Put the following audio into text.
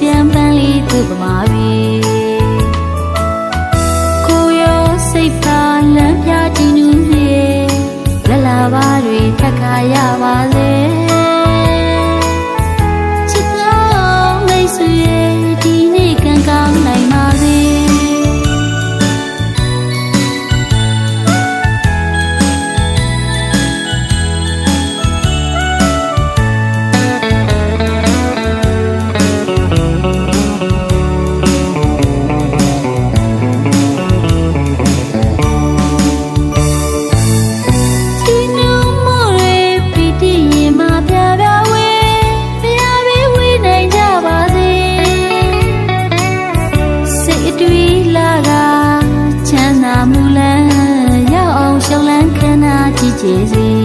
သူပမာပြီကိုရောစိတ်ပါလမ်းပြတည်နူးစေလလာပါတွေထက်ခါရပါစေ ချ